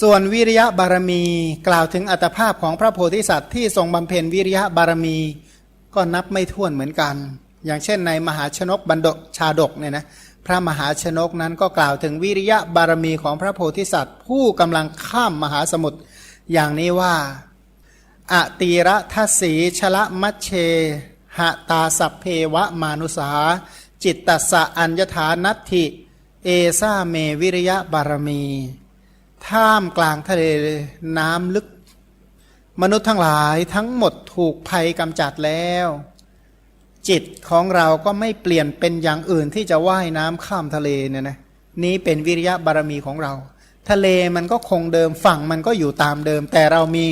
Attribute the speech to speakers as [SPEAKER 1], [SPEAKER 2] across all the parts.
[SPEAKER 1] ส่วนวิริยะบารมีกล่าวถึงอัตภาพของพระโพธิสัตว์ที่ทรงบำเพ็ญวิริยะบารมีก็นับไม่ถ้วนเหมือนกัน อย่างเช่นในมหาชนกบันดกชาดกเนี่ยนะพระมหาชนกนั้นก็กล่าวถึงวิริยะบารมีของพระโพธิสัตว์ ผู้กำลังข้ามมหาสมุทรอย่างนี้ว่าอตีระทัสสีชละมัชเชหะตาสัพเพวะมานุสา จิตตสสะอัญญฐานัตถิ เอซาเมวิริยะบารมี ท่ามกลางทะเลน้ำลึก มนุษย์ทั้งหลายทั้งหมดถูกภัยกำจัดแล้ว จิตของเราก็ไม่เปลี่ยนเป็นอย่างอื่นที่จะว่ายน้ำข้ามทะเลเนี่ยนะนี้เป็นวิริยะบารมีของเรา ทะเลมันก็คงเดิมฝั่งมันก็อยู่ตามเดิม แต่เรามี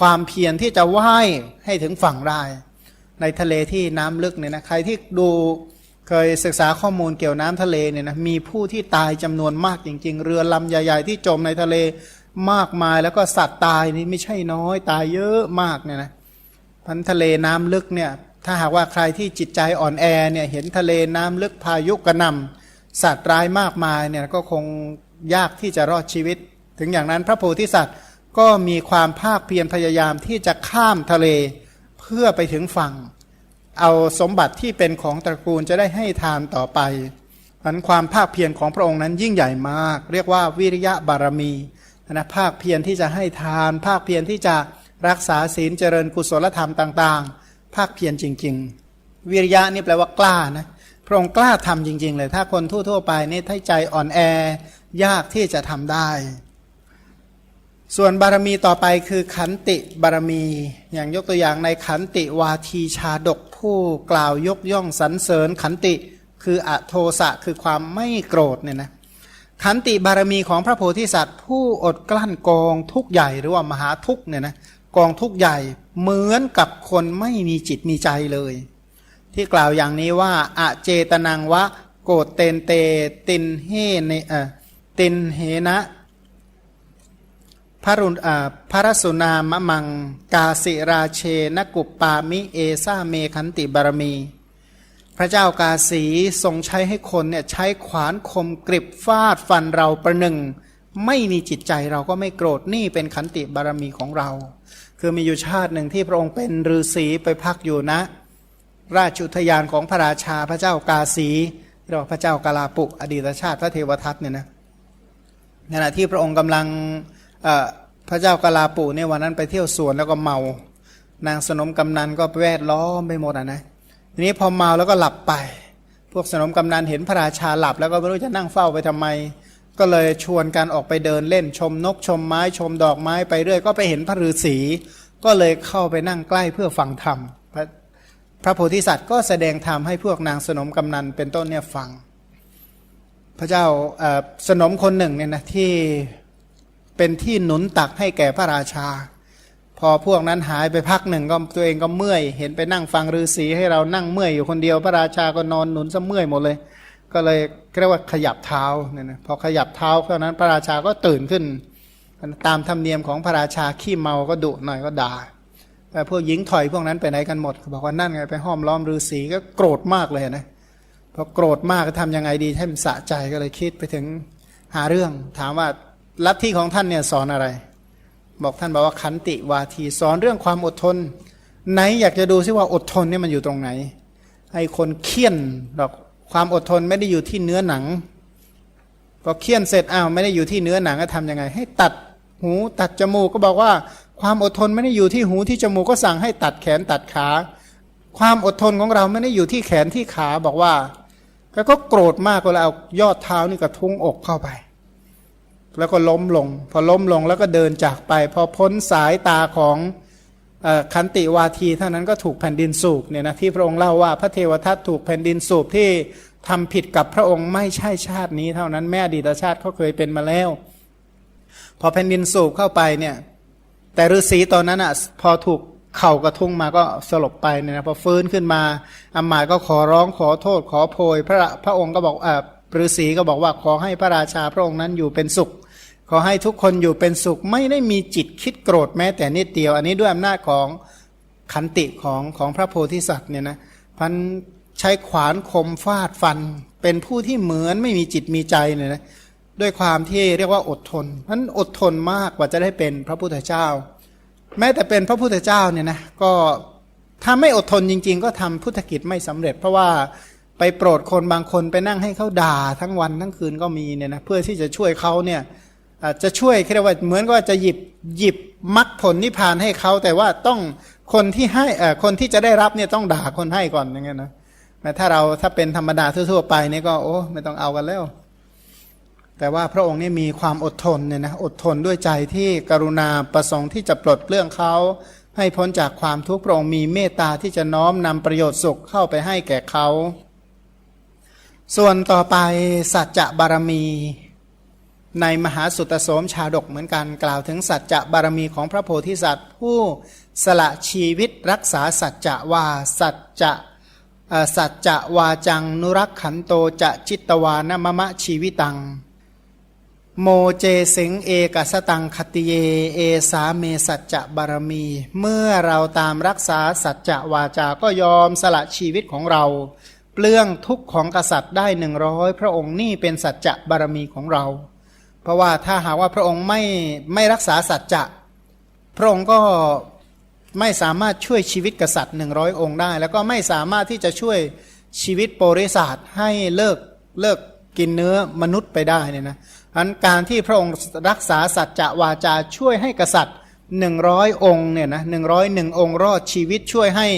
[SPEAKER 1] ความเพียรที่จะว่ายให้ถึงฝั่งได้ ในทะเลที่น้ำลึกเนี่ยนะใครที่ดู เคยศึกษาข้อมูลเกี่ยวน้ำทะเลเนี่ยนะมีผู้ที่ตายจำนวนมากจริง ๆ เรือลำใหญ่ ๆ ที่จมในทะเลมากมายแล้วก็สัตว์ตายนี่ไม่ใช่น้อย ตายเยอะมากเนี่ยนะพันทะเลน้ำลึกเนี่ยถ้าหากว่าใครที่จิตใจอ่อนแอเนี่ยเห็นทะเลน้ำลึกพายุกระหนำสัตว์ร้ายมากมายเนี่ยก็คงยากที่จะรอดชีวิต ถึงอย่างนั้นพระโพธิสัตว์ก็มีความภาคเพียรพยายามที่จะข้ามทะเลเพื่อไปถึงฝั่ง เอาสมบัติที่เป็นของตระกูลจะได้ให้ทานต่อไปอันความภาคเพียรของพระองค์นั้นยิ่งใหญ่มาก เรียกว่าวิริยะบารมีนะภาคเพียรที่จะให้ทาน ภาคเพียรที่จะรักษาศีลเจริญกุศลธรรมต่าง ๆ ภาคเพียรจริง ๆ วิริยะนี่แปลว่ากล้านะพระองค์กล้าทำจริง ๆ เลย ถ้าคนทั่วๆไปนี่ถ้าใจอ่อนแอ ยากที่จะทำได้ ส่วนบารมีต่อไปคือขันติบารมี อย่างยกตัวอย่างในขันติวาทีชาดกผู้กล่าวยกย่องสรรเสริญ ขันติคืออโทสะคือความไม่โกรธเนี่ยนะขันติบารมีของพระโพธิสัตว์ ผู้อดกลั้นกองทุกใหญ่หรือว่ามหาทุกเนี่ยนะกองทุกใหญ่เหมือนกับคนไม่มีจิตมีใจเลย ที่กล่าวอย่างนี้ว่าอะเจตนังวะ โกรธเตนเตตินเฮเนเอตินเหนะ พระรุณพระรสุนามะมัง กาสิราเชนกุปปามิเอซาเมขันติบารมี พระเจ้ากาสีทรงใช้ให้คนเนี่ยใช้ขวานคมกริบฟาดฟันเราประหนึ่ง ไม่มีจิตใจเราก็ไม่โกรธนี่เป็นขันติบารมีของเรา คือมีอยู่ชาติหนึ่งที่พระองค์เป็นฤาษีไปพักอยู่นะ ราชุทยานของพระราชาพระเจ้ากาสีเรียกว่าพระเจ้ากาลาปุอดีตชาติพระเทวทัตเนี่ยนะขณะที่พระองค์กำลัง พระเจ้ากาลาปุเนี่ยวันนั้นไปเที่ยวสวนแล้วก็เมา นางสนมกำนันก็แวดล้อมไปหมดอะนะทีนี้พอเมาแล้วก็หลับไป พวกสนมกำนันเห็นพระราชาหลับ แล้วก็ไม่รู้จะนั่งเฝ้าไปทำไม ก็เลยชวนกันออกไปเดินเล่นชมนกชมไม้ชมดอกไม้ไปเรื่อย ก็ไปเห็นพระฤาษีก็เลยเข้าไปนั่งใกล้เพื่อฟังธรรมพระพระโพธิสัตว์ก็แสดงธรรมให้พวกนางสนมกำนันเป็นต้นเนี่ยฟัง พระเจ้าสนมคนหนึ่งเนี่ยนะที่ เป็นที่หนุนตักให้แก่พระราชา พอพวกนั้นหายไปพักหนึ่งก็ตัวเองก็เมื่อย เห็นไปนั่งฟังฤาษีให้เรานั่งเมื่อยอยู่คนเดียวพระราชาก็นอนหนุนซะเมื่อยหมดเลย ก็เลยเรียกว่าขยับเท้าเนี่ยนะพอขยับเท้าเท่านั้นพระราชาก็ตื่นขึ้น ตามธรรมเนียมของพระราชาขี้เมาก็ดุหน่อยก็ด่าแต่พวกหญิงถอยพวกนั้นไปไหนกันหมดบอกว่านั่นไงไปห้อมล้อมฤาษีก็โกรธมากเลยนะพอโกรธมากก็ทำยังไงดีให้มันสะใจก็เลยคิดไปถึงหาเรื่องถามว่า ลัทธิของท่านเนี่ยสอนอะไร บอกท่านบอกว่าขันติวาทีสอนเรื่องความอดทน ไหนอยากจะดูซิว่าอดทนเนี่ยมันอยู่ตรงไหนให้คนเคี่ยนบอกความอดทนไม่ได้อยู่ที่เนื้อหนังพอเคี่ยนเสร็จอ้าวไม่ได้อยู่ที่เนื้อหนังก็ทำยังไง ให้ตัดหูตัดจมูกก็บอกว่า ความอดทนไม่ได้อยู่ที่หูที่จมูกก็สั่งให้ตัดแขนตัดขา ความอดทนของเราไม่ได้อยู่ที่แขนที่ขาบอกว่า ก็โกรธมากก็เลยเอายอดเท้านี่กระทุ้งอกเข้าไป แล้วก็ล้มลง พอล้มลงแล้วก็เดินจากไป พอพ้นสายตาของขันติวาทีเท่านั้นก็ถูกแผ่นดินสูบเนี่ยนะที่พระองค์เล่าว่าพระเทวทัตถูกแผ่นดินสูบที่ทำผิดกับพระองค์ไม่ใช่ชาตินี้เท่านั้นแม่อดีตชาติเขาเคยเป็นมาแล้ว พอแผ่นดินสูบเข้าไปเนี่ยแต่ฤาษีตอนนั้นอะพอถูกเข่ากระทุ้งมาก็สลบไปเนี่ยนะพอฟื้นขึ้นมาอามาก็ขอร้องขอโทษขอโพย พระพระองค์ก็บอกอ่าฤาษีก็บอกว่าขอให้พระราชาพระองค์นั้นอยู่เป็นสุข ขอให้ทุกคนอยู่เป็นสุขไม่ได้มีจิตคิดโกรธแม้แต่นิดเดียว อันนี้ด้วยอำนาจของขันติของของพระโพธิสัตว์เนี่ยนะพันใช้ขวานคมฟาดฟัน เป็นผู้ที่เหมือนไม่มีจิตมีใจเนี่ยนะด้วยความที่เรียกว่าอดทนนั้นอดทนมากกว่าจะได้เป็นพระพุทธเจ้า แม้แต่เป็นพระพุทธเจ้าเนี่ยนะก็ถ้าไม่อดทนจริง ๆ ก็ทำพุทธกิจไม่สำเร็จ เพราะว่าไปโปรดคนบางคนไปนั่งให้เขาด่าทั้งวันทั้งคืนก็มีเนี่ยนะเพื่อที่จะช่วยเขาเนี่ย จะช่วยเรียกว่าเหมือนกับจะหยิบหยิบมรรคผลนิพพานให้เขาแต่ว่าต้องคนที่ให้คนที่จะได้รับเนี่ยต้องด่าคนให้ก่อนอย่างเงี้ยนะแต่ถ้าเราถ้าเป็นธรรมดาทั่วๆไปเนี่ยก็โอ้ไม่ต้องเอากันแล้ว แต่ว่าพระองค์นี่มีความอดทนเนี่ยนะอดทนด้วยใจที่กรุณาประสงค์ที่จะปลดเปลื้องเขาให้พ้นจากความทุกข์พระองค์มีเมตตาที่จะน้อมนำประโยชน์สุขเข้าไปให้แก่เขา ส่วนต่อไปสัจจะบารมี ในมหาสุตโสมชาดกเหมือนกันกล่าวถึงสัจจะบารมีของพระโพธิสัตว์ ผู้สละชีวิตรักษาสัจจะว่าสัจจะสัจจะวาจังนุรักขันโตจะจิตตวานมะมะชีวิตัง โมเจสิงเอกสตังคติเย เอสาเมสัจจะบารมี เมื่อเราตามรักษาสัจจะวาจาก็ยอมสละชีวิตของเรา เปลื้องทุกข์ของกษัตริย์ได้หนึ่งร้อยพระองค์นี่เป็นสัจจะบารมีของเรา เพราะว่าถ้าหากว่าพระองค์ไม่ไม่รักษาสัจจะพระองค์ก็ไม่สามารถช่วยชีวิตกษัตริย์หนึ่งร้อยองค์ได้ แล้วก็ไม่สามารถที่จะช่วยชีวิตโปริศาสให้เลิกเลิกกินเนื้อมนุษย์ไปได้เนี่ยนะอันการที่พระองค์รักษาสัจจะวาจาช่วยให้กษัตริย์หนึ่งร้อยองค์เนี่ยนะหนึ่งร้อยหนึ่งองค์รอดชีวิตช่วยให้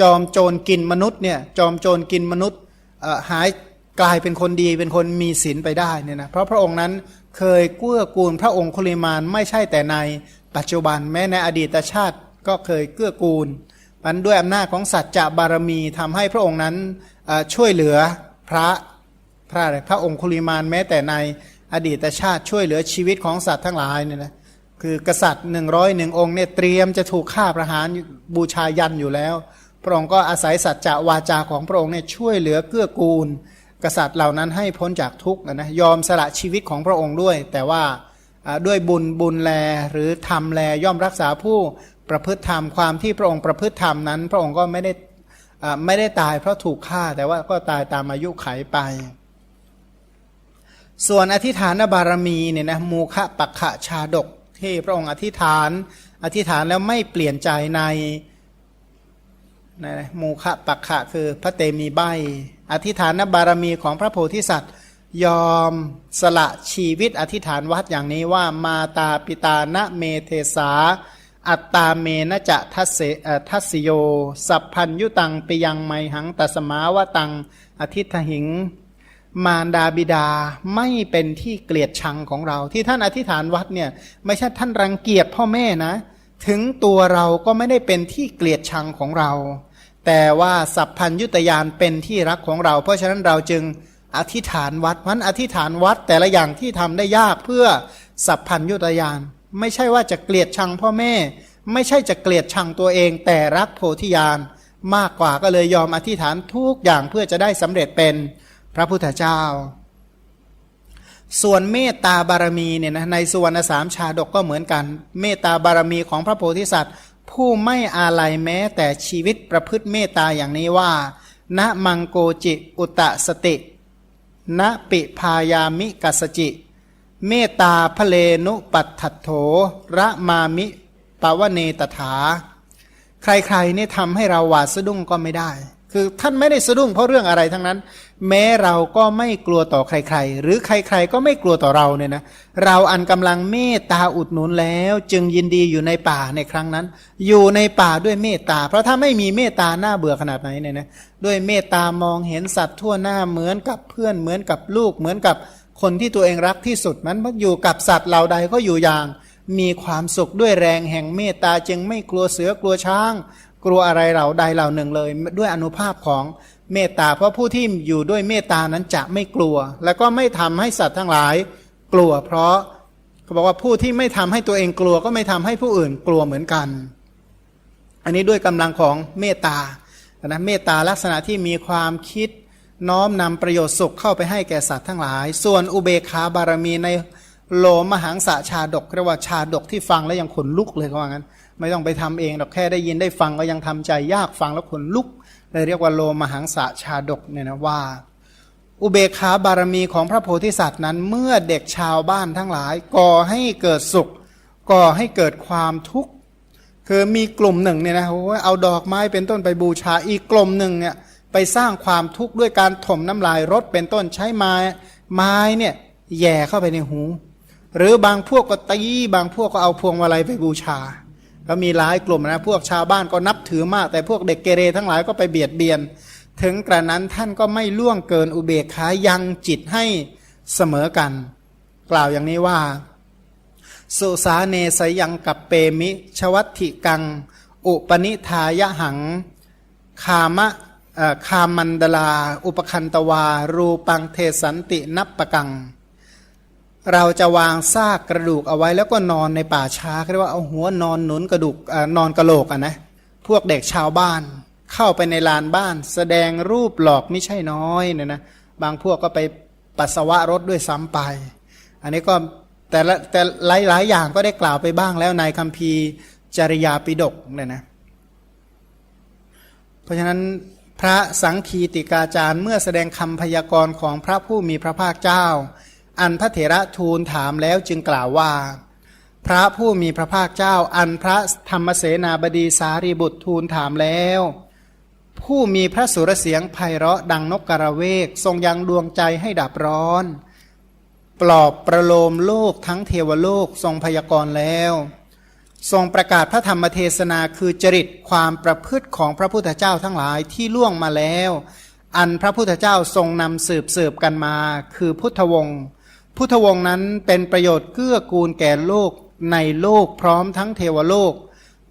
[SPEAKER 1] จอมโจรกินมนุษย์เนี่ยจอมโจรกินมนุษย์หายกลายเป็นคนดีเป็นคนมีศีลไปได้เนี่ยนะเพราะพระองค์นั้น เคยเกื้อกูลพระองค์คุลิมานไม่ใช่แต่ในปัจจุบันแม้ในอดีตชาติก็เคยเกื้อกูลมันด้วยอำนาจของสัจจะบารมีทำให้พระองค์นั้นช่วยเหลือพระพระอะไรพระองค์คุลิมานแม้แต่ในอดีตชาติช่วยเหลือชีวิตของสัตว์ทั้งหลายเนี่ยนะคือกษัตริย์หนึ่งร้อยหนึ่งองค์เนี่ยเตรียมจะถูกฆ่าประหารบูชายันอยู่แล้ว พระองค์ก็อาศัยสัจจะวาจาของพระองค์เนี่ยช่วยเหลือเกื้อกูล กษัตริย์เหล่านั้นให้พ้นจากทุกข์นะยอมสละชีวิตของพระองค์ด้วย แต่ว่าด้วยบุญบุญแลหรือธรรมแลย่อมรักษาผู้ประพฤติธรรมความที่พระองค์ประพฤติธรรมนั้น พระองค์ก็ไม่ได้ไม่ได้ตายเพราะถูกฆ่าแต่ว่าก็ตายตามอายุไขไป ส่วนอธิฐานบารมีเนี่ยนะมูคะปักขะชาดกที่พระองค์อธิษฐาน อธิษฐานแล้วไม่เปลี่ยนใจในในมูคะปักขะคือพระเตมีใบ อธิษฐานบารมีของพระโพธิสัตว์ ยอมสละชีวิตอธิษฐานวัดอย่างนี้ว่ามาตาปิตานะเมเทสา อัตตาเมนะจะทัสเสทัสโย สัพพัญยุตังปิยังไมหังตัสมาวตังอธิทหิง มารดาบิดาไม่เป็นที่เกลียดชังของเรา ที่ท่านอธิษฐานวัดเนี่ยไม่ใช่ท่านรังเกียจพ่อแม่นะ ถึงตัวเราก็ไม่ได้เป็นที่เกลียดชังของเรา แต่ว่าสัพพัญยุตยานเป็นที่รักของเรา เพราะฉะนั้นเราจึงอธิษฐานวัดมันอธิษฐานวัดแต่ละอย่างที่ทำได้ยากเพื่อสัพพัญยุตยาน ไม่ใช่ว่าจะเกลียดชังพ่อแม่ ไม่ใช่จะเกลียดชังตัวเอง แต่รักโพธิญาณมากกว่าก็เลยยอมอธิษฐานทุกอย่างเพื่อจะได้สำเร็จเป็นพระพุทธเจ้า ส่วนเมตตาบารมีเนี่ยนะในสุวรรณสามชาดกก็เหมือนกัน เมตตาบารมีของพระโพธิสัตว์ ผู้ไม่อาลัยแม้แต่ชีวิตประพฤติเมตตาอย่างนี้ว่า ณมังโกจิอุตะสติ ณปิพายามิกัสจิ เมตตาพเลนุปัตถัโถระมามิปวเนตถา ใครๆเนี่ยทำให้เราหวาดสะดุ้งก็ไม่ได้ คือท่านไม่ได้สะดุ้งเพราะเรื่องอะไรทั้งนั้น แม้เราก็ไม่กลัวต่อใครๆ หรือใครๆก็ไม่กลัวต่อเราเนี่ยนะเราอันกำลังเมตตาอุดหนุนแล้ว จึงยินดีอยู่ในป่าในครั้งนั้น อยู่ในป่าด้วยเมตตา เพราะถ้าไม่มีเมตตาหน้าเบื่อขนาดไหนเนี่ยนะด้วยเมตตามองเห็นสัตว์ทั่วหน้าเหมือนกับเพื่อนเหมือนกับลูกเหมือนกับคนที่ตัวเองรักที่สุดมันอยู่กับสัตว์เหล่าใดก็อยู่อย่างมีความสุขด้วยแรงแห่งเมตตาจึงไม่กลัวเสือกลัวช้าง กลัวอะไรเหล่าใดเหล่าหนึ่งเลย ด้วยอนุภาพของเมตตาเพราะผู้ที่อยู่ด้วยเมตตานั้นจะไม่กลัว แล้วก็ไม่ทำให้สัตว์ทั้งหลาย กลัว เพราะเขาบอกว่าผู้ที่ไม่ทำให้ตัวเองกลัวก็ไม่ทำให้ผู้อื่นกลัวเหมือนกัน อันนี้ด้วยกำลังของเมตตานะเมตตาลักษณะที่มีความคิดน้อมนำประโยชน์สุขเข้าไปให้แก่สัตว์ทั้งหลาย ส่วนอุเบกขาบารมีในโลมหังสะชาดกเรียกว่าชาดกที่ฟังแล้วยังขนลุกเลยเขาว่างั้น ไม่ต้องไปทำเองหรอกแค่ได้ยินได้ฟังก็ยังทำใจยากฟังแล้วขนลุกเลยเรียกว่าโลมหังสะชาดกเนี่ยนะว่า อุเบกขาบารมีของพระโพธิสัตว์นั้น เมื่อเด็กชาวบ้านทั้งหลาย ก่อให้เกิดสุข ก่อให้เกิดความทุกข์คือมีกลุ่มหนึ่งเนี่ยนะโอ้เอาดอกไม้เป็นต้นไปบูชาอีกกลุ่มหนึ่งเนี่ยไปสร้างความทุกข์ด้วยการถมน้ำลายรถเป็นต้นใช้ไม้ไม้เนี่ยแย่เข้าไปในหู หรือบางพวกก็ตีบางพวกก็เอาพวงมาลัยไปบูชา ก็มีหลายกลุ่มนะพวกชาวบ้านก็นับถือมาก แต่พวกเด็กเกเรทั้งหลายก็ไปเบียดเบียน ถึงกระนั้นท่านก็ไม่ล่วงเกินอุเบกขายังจิตให้เสมอกัน กล่าวอย่างนี้ว่า สุสาเนสยังกับเปมิชวัตถิกัง อุปนิทายหัง คามะคามันดลา อุปคันตวา รูปังเทสันตินับปะกัง เราจะวางซากกระดูกเอาไว้แล้วก็นอนในป่าช้าเรียกว่าเอาหัวนอนหนุนกระดูกอนอนกระโหลกอะนะพวกเด็กชาวบ้าน เข้าไปในลานบ้าน แสดงรูปหลอกไม่ใช่น้อยเนี่ยนะบางพวกก็ไปปัสสาวะรถด้วยซ้ำไป อันนี้ก็แต่ละแต่หลายหลายอย่างก็ได้กล่าวไปบ้างแล้วในคัมภีร์จริยาปิฎกเนี่ยนะเพราะฉะนั้นพระสังคีติกาจารย์เมื่อแสดงคำพยากรณ์ของพระผู้มีพระภาคเจ้า อันพระเถระทูลถามแล้วจึงกล่าวว่า พระผู้มีพระภาคเจ้า อันพระธรรมเสนาบดีสารีบุตรทูลถามแล้ว ผู้มีพระสุรเสียงไพเราะดังนกกระเวก ทรงยังดวงใจให้ดับร้อน ปลอบประโลมโลกทั้งเทวโลกทรงพยากรณ์แล้ว ทรงประกาศพระธรรมเทศนาคือจริตความประพฤติของพระพุทธเจ้าทั้งหลายที่ล่วงมาแล้ว อันพระพุทธเจ้าทรงนำสืบสืบกันมา คือพุทธวงศ์ พุทธวงศ์นั้นเป็นประโยชน์เกื้อกูลแก่โลกในโลกพร้อมทั้งเทวโลก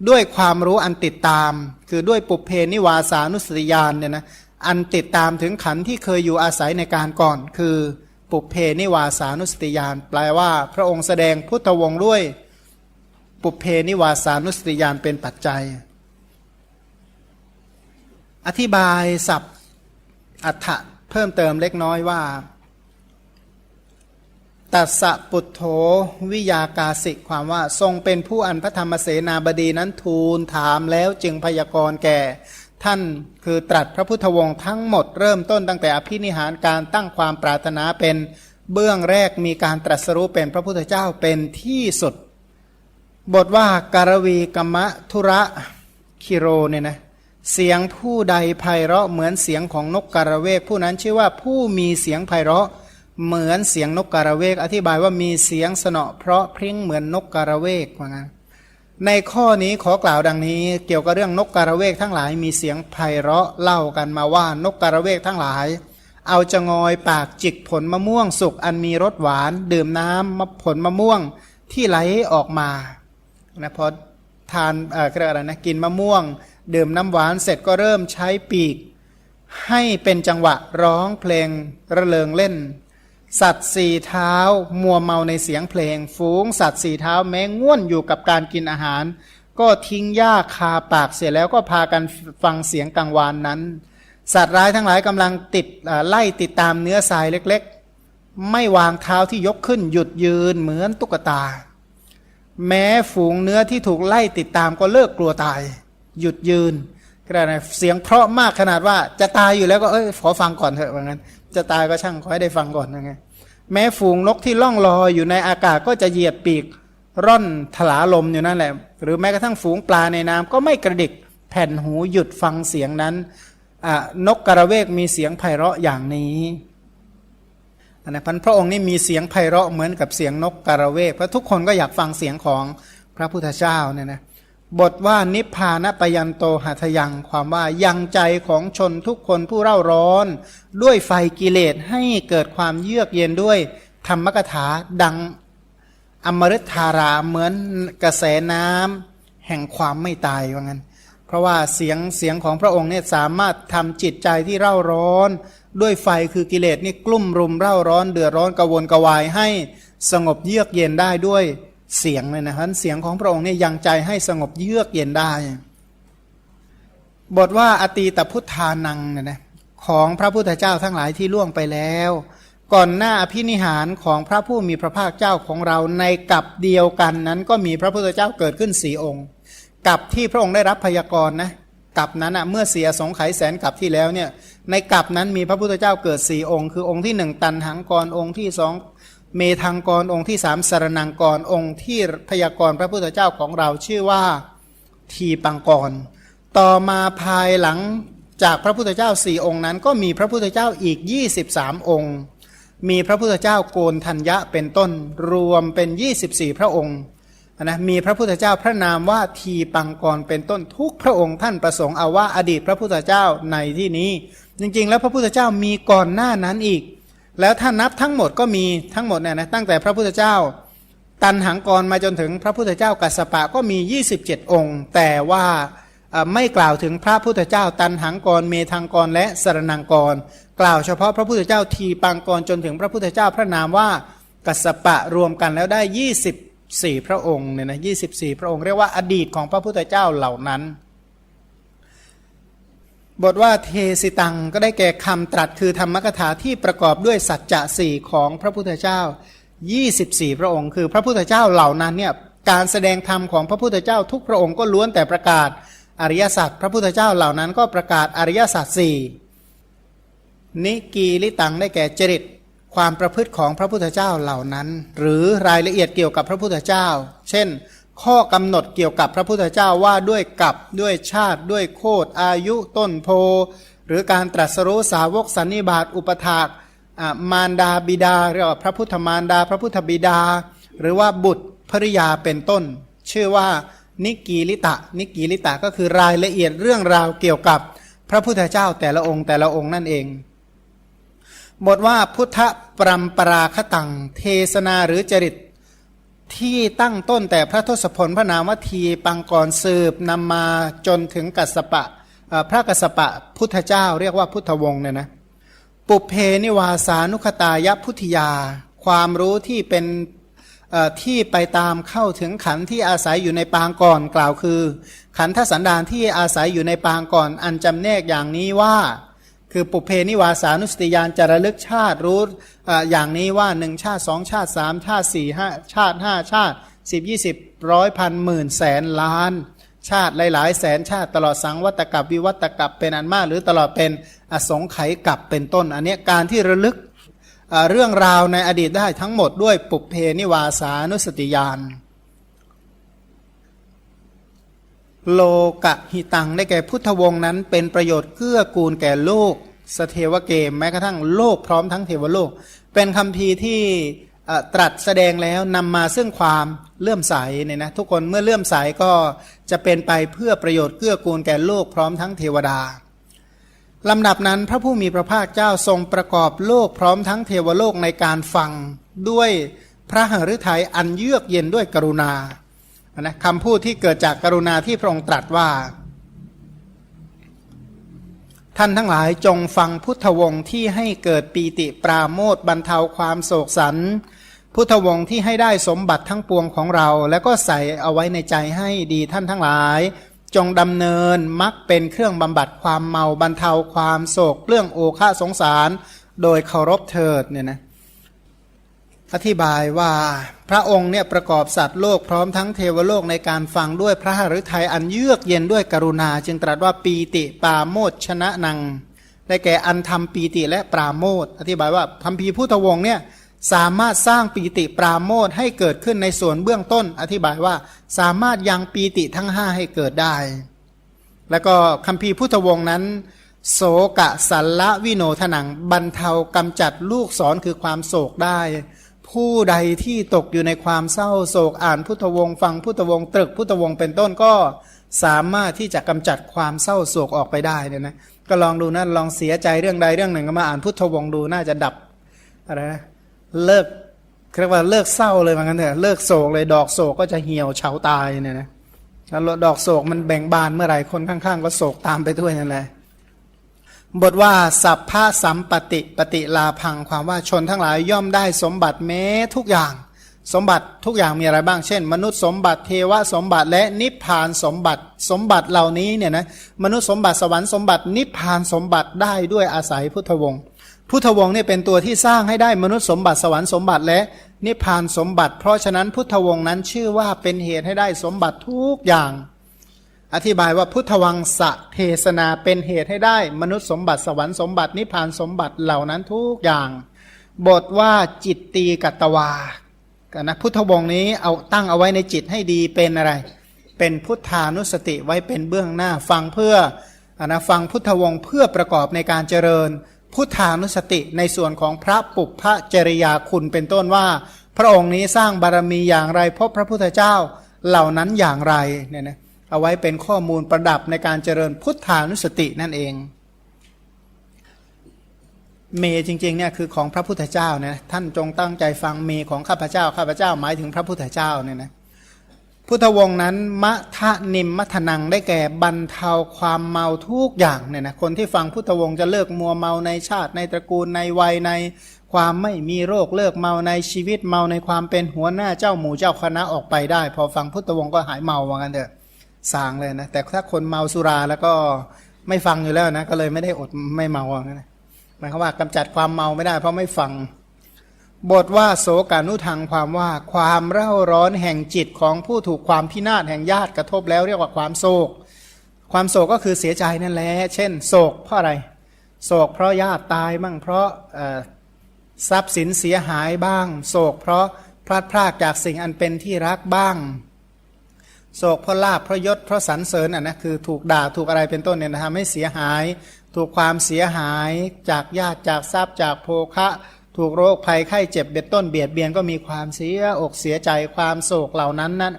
[SPEAKER 1] ด้วยความรู้อันติดตาม คือด้วยปุเพนิวาสานุสติญาณเนี่ยนะอันติดตามถึงขันธ์ที่เคยอยู่อาศัยในการก่อน คือปุเพนิวาสานุสติญาณแปลว่า พระองค์แสดงพุทธวงศ์ด้วย ปุเพนิวาสานุสติญาณเป็นปัจจัย อธิบายศัพท์อัฏฐะเพิ่มเติมเล็กน้อยว่า ตัสสะปุถโธวิยากาสิกความว่าทรงเป็นผู้อันพระธรรมเสนาบดีนั้นทูลถามแล้วจึงพยากรณ์แก่ ท่านคือตรัสพระพุทธวงศ์ทั้งหมดเริ่มต้นตั้งแต่อภินิหารการตั้งความปรารถนาเป็นเบื้องแรกมีการตรัสรู้เป็นพระพุทธเจ้าเป็นที่สุด บทว่าการวีกรรมะธุระคิโรเนี่ยนะเสียงผู้ใดไพเราะเหมือนเสียงของนกกระเวกผู้นั้นชื่อว่าผู้มีเสียงไพเราะ เหมือนเสียงนกกระเวก อธิบายว่ามีเสียงสนอเพราะพริ้งเหมือนนกกระเวกว่างั้นในข้อนี้ขอกล่าวดังนี้ เกี่ยวกับเรื่องนกกระเวกทั้งหลายมีเสียงไพเราะเล่ากันมาว่านกกระเวกทั้งหลาย เอาจะงอยปากจิกผลมะม่วงสุกอันมีรสหวาน ดื่มน้ำมะผลมะม่วงที่ไหลออกมานะพอทานเอ่อเรียกอะไรนะกินมะม่วง ดื่มน้ำหวานเสร็จก็เริ่มใช้ปีก ให้เป็นจังหวะร้องเพลงระเริงเล่น สัตว์สี่เท้ามัวเมาในเสียงเพลง ฝูงสัตว์สี่เท้าแม้ง่วนอยู่กับการกินอาหาร ก็ทิ้งหญ้าคาปากเสียแล้วก็พากันฟังเสียงกังวานนั้น สัตว์ร้ายทั้งหลายกำลังติดไล่ติดตามเนื้อทรายเล็กๆ ไม่วางเท้าที่ยกขึ้นหยุดยืนเหมือนตุ๊กตา แม้ฝูงเนื้อที่ถูกไล่ติดตามก็เลิกกลัวตาย หยุดยืนก็ได้นเสียงเพราะมากขนาดว่าจะตายอยู่แล้วก็เอ้ยขอฟังก่อนเถอะว่างั้น จะตายก็ช่างขอให้ได้ฟังก่อนนะไงแม้ฝูงนกที่ล่องลอยอยู่ในอากาศก็จะเหยียดปีกร่อนถลาลมอยู่นั่นแหละ หรือแม้กระทั่งฝูงปลาในน้ำก็ไม่กระดิกแผ่นหูหยุดฟังเสียงนั้นอ่านกกระเวกมีเสียงไพเราะอย่างนี้อันนะพันพระองค์นี่มีเสียงไพเราะเหมือนกับเสียงนกกระเวกเพราะทุกคนก็อยากฟังเสียงของพระพุทธเจ้าเนี่ยนะ บทว่านิพพานปยันโตหัตยังความว่ายังใจของชนทุกคนผู้เร่าร้อน ด้วยไฟกิเลสให้เกิดความเยือกเย็นด้วยธรรมกถาดังอมฤตธาราเหมือนกระแสน้ำแห่งความไม่ตายว่างั้น เพราะว่าเสียงเสียงของพระองค์เนี่ยสามารถทำจิตใจที่เร่าร้อน ด้วยไฟคือกิเลสนี่กลุ่มรุมเร่าร้อนเดือดร้อนกระวนกระวายให้สงบเยือกเย็นได้ด้วย เสียงเลยนะครับเสียงของพระองค์เนี่ยยังใจให้สงบเยือกเย็นได้ บทว่าอตีตพุทธานังเนี่ยนะของพระพุทธเจ้าทั้งหลายที่ล่วงไปแล้ว ก่อนหน้าอภินิหารของพระผู้มีพระภาคเจ้าของเราในกับเดียวกันนั้น ก็มีพระพุทธเจ้าเกิดขึ้นสีองค์ กับที่พระองค์ได้รับพยากรณ์นะกับนั้นอะเมื่อเสียสงไขยแสนกับที่แล้วเนี่ยในกับนั้นมีพระพุทธเจ้าเกิดสี่องค์ คือองค์ที่หนึ่งตันหังกรองค์ที่สอง เมธังกรองค์ที่สามสารนังกรองค์ที่พยากรพระพุทธเจ้าของเราชื่อว่าทีปังกร ต่อมาภายหลังจากพระพุทธเจ้าสี่องค์นั้น ก็มีพระพุทธเจ้าอีก 23 องค์ มีพระพุทธเจ้าโกนทัญญะเป็นต้นรวมเป็น 24 พระองค์นะมีพระพุทธเจ้าพระนามว่าทีปังกรเป็นต้นทุกพระองค์ท่านประสงค์เอาว่าอดีตพระพุทธเจ้าในที่นี้ จริงๆ แล้วพระพุทธเจ้ามีก่อนหน้านั้นอีก แล้วถ้านับทั้งหมดก็มีทั้งหมดเนี่ยนะตั้งแต่พระพุทธเจ้า ตันหังกรมาจนถึงพระพุทธเจ้ากัสสปะก็มี 27 องค์ แต่ว่าไม่กล่าวถึงพระพุทธเจ้า ตันหังกรเมธังกรและสรนังกร กล่าวเฉพาะพระพุทธเจ้าทีปังกรจนถึงพระพุทธเจ้าพระนามว่ากัสสปะรวมกันแล้วได้ 24 พระองค์เนี่ยนะ24พระองค์เรียกว่าอดีตของพระพุทธเจ้าเหล่านั้น บทว่าเทสิตังก็ได้แก่คำตรัสคือธรรมกถาที่ประกอบด้วยสัจจะสี่ของพระพุทธเจ้า 24 พระองค์ คือพระพุทธเจ้าเหล่านั้นเนี่ยการแสดงธรรมของพระพุทธเจ้าทุกพระองค์ก็ล้วนแต่ประกาศอริยสัจพระพุทธเจ้าเหล่านั้นก็ประกาศอริยสัจสี่นิกีลิตังได้แก่จริตความประพฤติของพระพุทธเจ้าเหล่านั้น หรือรายละเอียดเกี่ยวกับพระพุทธเจ้า เช่น ข้อกำหนดเกี่ยวกับพระพุทธเจ้าว่าด้วยกับด้วยชาติด้วยโคดอายุต้นโพ หรือการตรัสรู้สาวกสันนิบาตอุปถากมารดาบิดาเรียกว่าพระพุทธมารดา พระพุทธบิดา หรือว่าบุตรภริยาเป็นต้น ชื่อว่านิกีลิตะ นิกีลิตะก็คือรายละเอียดเรื่องราวเกี่ยวกับพระพุทธเจ้าแต่ละองค์แต่ละองค์นั่นเองบทว่าพุทธปรัมปราคตัง เทศนาหรือจริต ที่ตั้งต้นแต่พระทศพลพระนามวทีปังกรสืบนำมาจนถึงกัสปะพระกัสปะพุทธเจ้าเรียกว่าพุทธวงศ์เนี่ยนะปุเพนิวาสานุคตายพุทธิยา ความรู้ที่เป็นที่ไปตามเข้าถึงขันที่อาศัยอยู่ในปางก่อนกล่าวคือ ขันธสันดานที่อาศัยอยู่ในปางก่อนอันจำแนกอย่างนี้ว่า คือปุเพนิวาสานุสติยานจะระลึกชาติรู้ อย่างนี้ว่าหนึ่งชาติสองชาติสามชาติสี่ห้าชาติห้าชาติสิบยี่สิบร้อยพันหมื่นแสนล้าน ชาติหลายๆ แสนชาติตลอดสังวัตกับวิวัตกับเป็นอันมาก หรือตลอดเป็นอสงไขยกับเป็นต้น อันนี้การที่ระลึกเรื่องราวในอดีตได้ทั้งหมดด้วยปุเพนิวาสานุสติยานโลกะหิตังได้แก่พุทธวงศ์นั้น เป็นประโยชน์เกื้อกูลแก่โลกสเทวเกมแม้กระทั่งโลกพร้อมทั้งเทวโลก เป็นคำพีที่ตรัสแสดงแล้วนำมาซึ่งความเลื่อมใสเนี่ยนะทุกคนเมื่อเลื่อมใสก็จะเป็นไปเพื่อประโยชน์เกื้อกูลแก่โลกพร้อมทั้งเทวดาลำดับนั้นพระผู้มีพระภาคเจ้าทรงประกอบโลกพร้อมทั้งเทวโลกในการฟังด้วยพระหฤทัยอันเยือกเย็นด้วยกรุณานะคำพูดที่เกิดจากกรุณาที่พระองค์ตรัสว่า ท่านทั้งหลายจงฟังพุทธวงศ์ที่ให้เกิดปีติปราโมทบรรเทาความโศกสัน พุทธวงศ์ที่ให้ได้สมบัติทั้งปวงของเรา แล้วก็ใส่เอาไว้ในใจให้ดีท่านทั้งหลาย จงดำเนินมักเป็นเครื่องบำบัดความเมาบรรเทาความโศกเรื่องโอฆาสงสาร โดยเคารพเถิดเนี่ยนะ อธิบายว่าพระองค์เนี่ยประกอบสัตว์โลกพร้อมทั้งเทวโลกในการฟังด้วยพระหฤทัยอันเยือกเย็นด้วยกรุณา จึงตรัสว่าปีติปราโมทชนะนัง ได้แก่อันทำปีติและปราโมทอธิบายว่าคำพีพุทธวงศ์เนี่ยสามารถสร้างปีติปราโมทให้เกิดขึ้นในส่วนเบื้องต้น อธิบายว่าสามารถยังปีติทั้งห้าให้เกิดได้ แล้วก็คำพีร์พุทธวงศ์นั้นโสกะสัลละวิโนทนังบรรเทากำจัดลูกศรคือความโศกได้ ผู้ใดที่ตกอยู่ในความเศร้าโศกอ่านพุทธวงศ์ฟังพุทธวงศ์ตรึกพุทธวงศ์เป็นต้นก็สามารถที่จะกำจัดความเศร้าโศกออกไปได้เนี่ยนะก็ลองดูนะลองเสียใจเรื่องใดเรื่องหนึ่งก็มาอ่านพุทธวงศ์ดูน่าจะดับอะไรนะเลิกเรียกว่าเลิกเศร้าเลยเหมือนกันเถอะเลิกโศกเลยดอกโศกก็จะเหี่ยวเฉาตายเนี่ยนะแล้วดอกโศกมันแบ่งบานเมื่อไหร่คนข้างๆ ก็โศกตามไปด้วยนั่นแหละ บทว่าสัพพะสัมปติปฏิลาพังความว่าชนทั้งหลายย่อมได้สมบัติแม้ทุกอย่าง สมบัติทุกอย่างมีอะไรบ้าง เช่น มนุษย์สมบัติเทวสมบัติและนิพพานสมบัติสมบัติเหล่านี้เนี่ยนะมนุษย์สมบัติสวรรค์สมบัตินิพพานสมบัติได้ด้วยอาศัยพุทธวงศ์พุทธวงศ์เนี่ยเป็นตัวที่สร้างให้ได้มนุษย์สมบัติสวรรค์สมบัติและนิพพานสมบัติ เพราะฉะนั้นพุทธวงศ์นั้นชื่อว่าเป็นเหตุให้ได้สมบัติทุกอย่าง อธิบายว่าพุทธวังสะเทศนาเป็นเหตุให้ได้ มนุษย์สมบัติสวรรค์สมบัตินิพพานสมบัติเหล่านั้นทุกอย่าง บทว่าจิตตีกัตวากันนะพุทธวงศ์นี้เอาตั้งเอาไว้ในจิตให้ดีเป็นอะไร เป็นพุทธานุสติไว้เป็นเบื้องหน้าฟังเพื่ออนะฟังพุทธวงศ์เพื่อประกอบในการเจริญ พุทธานุสติในส่วนของพระปุพพจริยาคุณเป็นต้นว่า พระองค์นี้สร้างบารมีอย่างไรพบพระพุทธเจ้าเหล่านั้นอย่างไรเนี่ยนะ เอาไว้เป็นข้อมูลประดับในการเจริญพุทธานุสตินั่นเอง เมจริงๆเนี่ยคือของพระพุทธเจ้านะท่านจงตั้งใจฟังเมของข้าพเจ้าข้าพเจ้าหมายถึงพระพุทธเจ้าเนี่ยนะพุทธวงศ์นั้นมะทะนิมมัทนังได้แก่บรรเทาความเมาทุกอย่างเนี่ยนะคนที่ฟังพุทธวงศ์จะเลิกมัวเมาในชาติในตระกูลในวัยในความไม่มีโรคเลิกเมาในชีวิตเมาในความเป็นหัวหน้าเจ้าหมู่เจ้าคณะออกไปได้ พอฟังพุทธวงศ์ก็หายเมาว่างั้นเถอะ สางเลยนะ แต่ถ้าคนเมาสุราแล้วก็ไม่ฟังอยู่แล้วนะ ก็เลยไม่ได้อดไม่เมาว่างั้นะหมายความว่ากำจัดความเมาไม่ได้ เพราะไม่ฟัง บทว่าโสกานุทังความว่าความเร่าร้อนแห่งจิตของผู้ถูกความพินาศแห่งญาติกระทบแล้วเรียกว่าความโศก ความโศกก็คือเสียใจนั่นแหละ เช่น โศกเพราะอะไร โศกเพราะญาติตายบ้างเพราะทรัพย์สินเสียหายบ้าง โศกเพราะพลาดพลาดจากสิ่งอันเป็นที่รักบ้าง โศกเพราะลาภเพราะยศเพราะสรรเสริญอะนะคือถูกด่าถูกอะไรเป็นต้นเนี่ยนะทำให้เสียหาย ถูกความเสียหายจากญาติจากทรัพย์จากโภคะ ถูกโรคภัยไข้เจ็บเบ็ดต้นเบียดเบียนก็มีความเสียอกเสียใจความโศกเหล่านั้นนั้น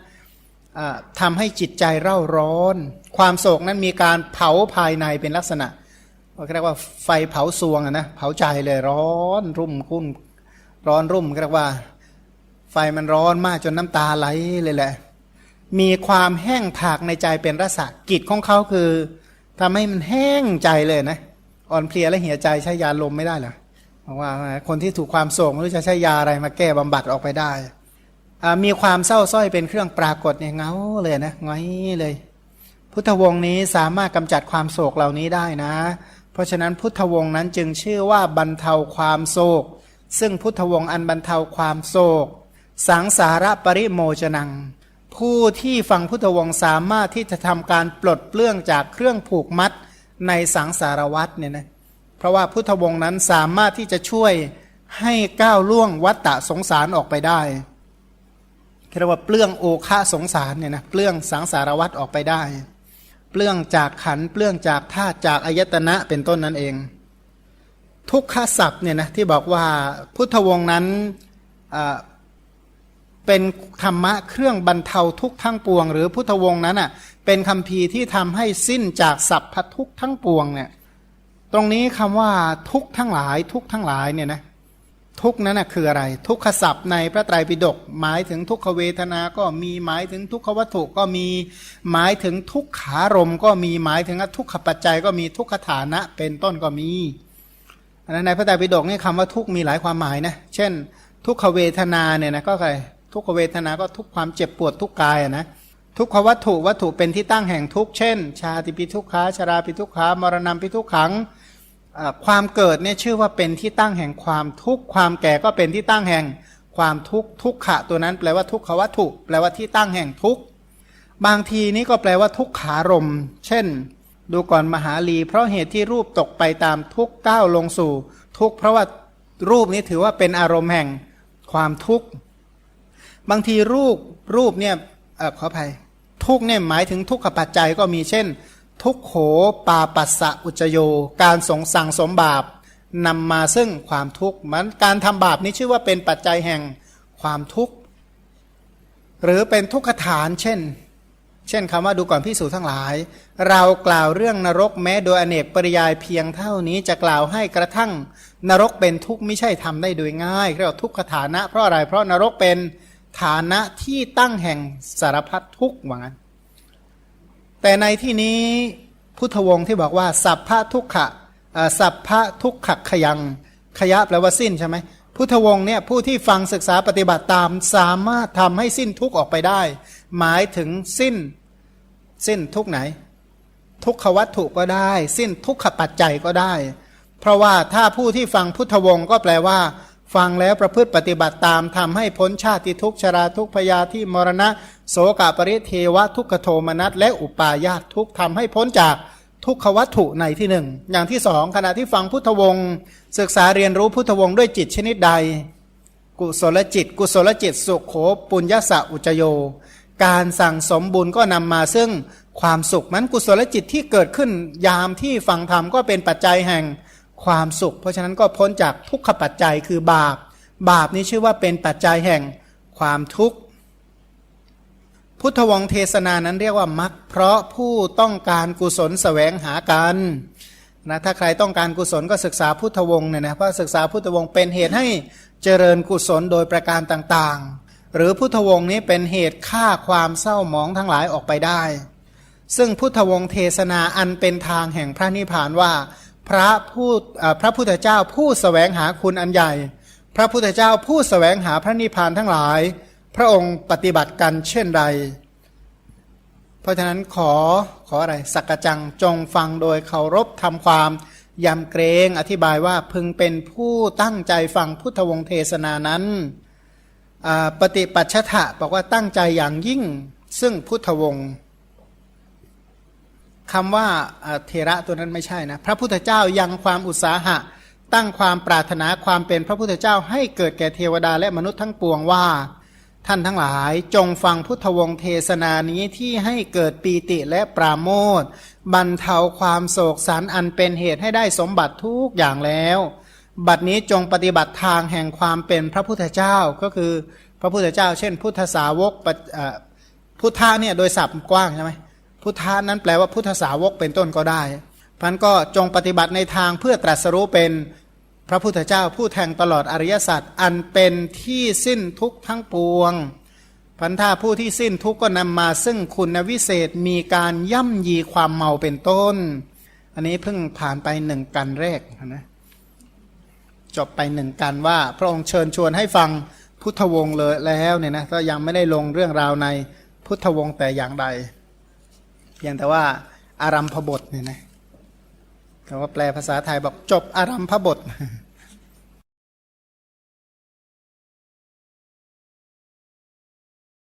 [SPEAKER 1] อ่าทำให้จิตใจเร่าร้อน ความโศกนั้นมีการเผาภายในเป็นลักษณะเรียกว่าไฟเผาซวงอะนะเผาใจเลยร้อนรุ่มคุ้นร้อนรุ่มเรียกว่า ไฟมันร้อนมากจนน้ำตาไหลเลยแหละ มีความแห้งผากในใจเป็นรสกิจของเขาคือทำให้มันแห้งใจเลยนะ อ่อนเพลียและเหี่ยใจใช้ยาลมไม่ได้เหรอบอกว่าคนที่ถูกความโศกไม่รู้จะใช้ยาอะไรมาแก้บำบัดออกไปได้อ่ามีความเศร้าส้อยเป็นเครื่องปรากฏเนี่ยเงาเลยนะไงเลย พุทธวงศ์นี้สามารถกำจัดความโศกเหล่านี้ได้นะ เพราะฉะนั้นพุทธวงศ์นั้นจึงชื่อว่าบรรเทาความโศก ซึ่งพุทธวงศ์อันบรรเทาความโศก สังสาระปริโมจนัง ผู้ที่ฟังพุทธวงศ์สามารถที่จะทำการปลดเปลื้องจากเครื่องผูกมัดในสังสารวัฏเนี่ยนะเพราะว่าพุทธวงศ์นั้นสามารถที่จะช่วยให้ก้าวล่วงวัฏฏะสงสารออกไปได้เรียกว่าเปลื้องโอคะสงสารเนี่ยนะเปลื้องสังสารวัฏออกไปได้ เปลื้องจากขันเปลื้องจากธาตุจากอายตนะเป็นต้นนั่นเอง ทุกขศัพท์เนี่ยนะที่บอกว่าพุทธวงศ์นั้น เป็นธรรมะเครื่องบรรเทาทุกข์ทั้งปวง หรือพุทธวงศ์นั้นอะเป็นคำพีที่ทำให้สิ้นจากสัพพทุกข์ทั้งปวงเนี่ยตรงนี้คำว่าทุกข์ทั้งหลายทุกข์ทั้งหลายเนี่ยนะทุกข์นั้นนะคืออะไร ทุกขศัพท์ในพระไตรปิฎกหมายถึงทุกขเวทนา ก็มีหมายถึงทุกขวัตถุก็มีหมายถึงทุกขารมก็มีหมายถึงทุกขปัจจัยก็มีทุกขฐานะ เป็นต้นก็มีอันนั้นในพระไตรปิฎกนี่คำว่าทุกข์มีหลายความหมายนะเช่น ทุกขเวทนาเนี่ยนะก็คือ ทุกขเวทนาก็ทุกความเจ็บปวดทุกกายนะทุกขวัตถุวัตถุเป็นที่ตั้งแห่งทุกเช่น ชาติปิทุกขาชราปิทุกขามรณะปิทุกขังความเกิดเนี่ยชื่อว่าเป็นที่ตั้งแห่งความทุกข์ความแก่ก็เป็นที่ตั้งแห่งความทุกข์ทุกขะตัวนั้นแปลว่าทุกขวัตถุแปลว่าที่ตั้งแห่งทุกข์บางทีนี้ก็แปลว่าทุกขารม เช่น ดูก่อนมหาลี เพราะเหตุที่รูปตกไปตามทุกก้าวลงสู่ ทุกเพราะว่ารูปนี้ถือว่าเป็นอารมณ์แห่งความทุกข์ บางทีรูปรูปเนี่ยอขออภัยทุกเนี่ยหมายถึงทุกขปัจจัยก็มีเช่น ทุกโขปาปัสสะอุจโย การสงสั่งสมบาปนำมาซึ่งความทุกข์มันการทำบาปนี้ชื่อว่าเป็นปัจจัยแห่งความทุกข์ หรือเป็นทุกขฐานเช่น เช่นคำว่าดูก่อนพิสูจทั้งหลาย เรากล่าวเรื่องนรกแม้โดยอเนกปริยายเพียงเท่านี้จะกล่าวให้กระทั่งนรกเป็นทุกข์ไม่ใช่ทำได้โดยง่ายเรียกว่าทุกขฐานะเพราะอะไรเพราะนรกเป็น ฐานะที่ตั้งแห่งสารพัดทุกข์ว่างั้น แต่ในที่นี้พุทธวงศ์ที่บอกว่า สัพพะทุกขะสัพพะทุกขขยัง ขยะแปลว่าสิ้นใช่ไหมพุทธวงศ์เนี่ยผู้ที่ฟังศึกษาปฏิบัติตามสามารถทำให้สิ้นทุกข์ออกไปได้ หมายถึงสิ้นสิ้นทุกไหน ทุกขวัตถุก็ได้ สิ้นทุกขปัจจัยก็ได้ เพราะว่าถ้าผู้ที่ฟังพุทธวงศ์ก็แปลว่า ฟังแล้วประพฤติปฏิบัติตามทำให้พ้นชาติทุกชราทุกพยาธิมรณะ โสกปริเทวะทุกขโทมนัสและอุปาญาตทุกข์ทำให้พ้นจากทุกขวัตถุในที่หนึ่งอย่างที่สองขณะที่ฟังพุทธวงศ์ศึกษาเรียนรู้พุทธวงศ์ด้วยจิตชนิดใด กุศลจิต กุศลจิตสุขโขปุญญสะอุจโย การสั่งสมบุญก็นำมาซึ่งความสุขมันกุศลจิตที่เกิดขึ้นยามที่ฟังธรรมก็เป็นปัจจัยแห่ง ความสุข เพราะฉะนั้นก็พ้นจากทุกขปัจจัยคือบาป บาปนี้ชื่อว่าเป็นปัจจัยแห่งความทุกข์พุทธวงเทศนานั้นเรียกว่ามักเพราะผู้ต้องการกุศลแสวงหากันนะถ้าใครต้องการกุศลก็ศึกษาพุทธวงศ์เนี่ยนะเพราะศึกษาพุทธวงศ์เป็นเหตุให้เจริญกุศลโดยประการต่างๆ หรือพุทธวงศ์นี้เป็นเหตุฆ่าความเศร้าหมองทั้งหลายออกไปได้ ซึ่งพุทธวงศ์เทศนาอันเป็นทางแห่งพระนิพพานว่า พระผู้พระพุทธเจ้าผู้สแสวงหาคุณอันใหญ่ พระพุทธเจ้าผู้สแสวงหาพระนิพพานทั้งหลาย พระองค์ปฏิบัติกันเช่นใด เพราะฉะนั้นขอขออะไรสักกะจังจงฟังโดยเคารพทำความยำเกรงอธิบายว่าพึงเป็นผู้ตั้งใจฟังพุทธวงศ์เทศนานั้นปฏิปัชชะบอกว่าตั้งใจอย่างยิ่งซึ่งพุทธวงศ์ คำว่าอ่าเทระตัวนั้นไม่ใช่นะพระพุทธเจ้ายังความอุตสาหะ ตั้งความปรารถนาความเป็นพระพุทธเจ้าให้เกิดแก่เทวดาและมนุษย์ทั้งปวงว่า ท่านทั้งหลายจงฟังพุทธวงศ์เทศนานี้ที่ให้เกิดปีติและปราโมทบรรเทาความโศกสันอันเป็นเหตุให้ได้สมบัติทุกอย่างแล้ว บัดนี้จงปฏิบัติทางแห่งความเป็นพระพุทธเจ้าก็คือพระพุทธเจ้า เช่น พุทธสาวกปะเอ่อพุทธะเนี่ยโดยศัพท์กว้างใช่ไหม พุทธะนั้นแปลว่าพุทธสาวกเป็นต้นก็ได้พันก็จงปฏิบัติในทางเพื่อตรัสรู้เป็นพระพุทธเจ้าผู้แทงตลอดอริยสัจอันเป็นที่สิ้นทุกทั้งปวง พันธาผู้ที่สิ้นทุกข์ก็นำมาซึ่งคุณวิเศษมีการย่ำยีความเมาเป็นต้น อันนี้เพิ่งผ่านไปหนึ่งกันแรกนะจบไปหนึ่งกันว่า พระองค์เชิญชวนให้ฟังพุทธวงศ์เลยแล้วเนี่ยนะก็ยังไม่ได้ลงเรื่องราวในพุทธวงศ์แต่อย่างใด เพียงแต่ว่าอารัมพบทเนี่ยนะคำว่าแปลภาษาไทยบอกจบอารัมพบท